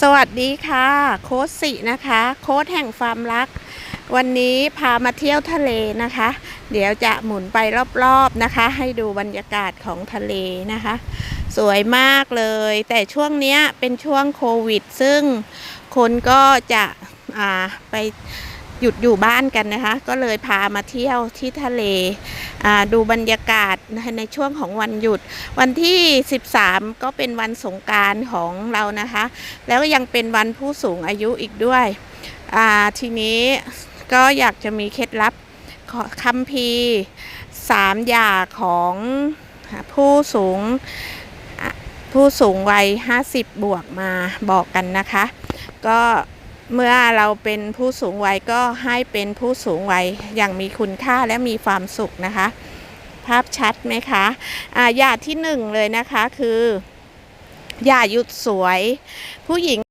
สวัสดีค่ะ โค้ชสินะคะ โค้ชแห่งความรัก วันนี้พามาเที่ยวทะเลนะคะ เดี๋ยวจะหมุนไปรอบๆนะคะ ให้ดูบรรยากาศของทะเลนะคะ สวยมากเลย แต่ช่วงนี้เป็นช่วงโควิด ซึ่งคนก็จะอ่าไป หยุดอยู่บ้านกันนะคะ ก็เลยพามาเที่ยวที่ทะเลดูบรรยากาศในช่วงของวันหยุด วันที่ 13 ก็เป็นวันสงการของเรานะคะ แล้วก็ยังเป็นวันผู้สูงอายุอีกด้วย ทีนี้ก็อยากจะมีเคล็ดลับคัมภีร์สามอย่างของผู้สูงผู้สูงวัย 50 บวกมาบอกกันนะคะ ก็ เมื่อเราเป็นผู้สูงวัยก็ให้เป็นผู้สูงวัยอย่างมีคุณค่าและมีความสุขนะคะ ภาพชัดไหมคะอาหยาที่หนึ่งเลยนะคะคือ อยาหยุดสวยผู้หญิง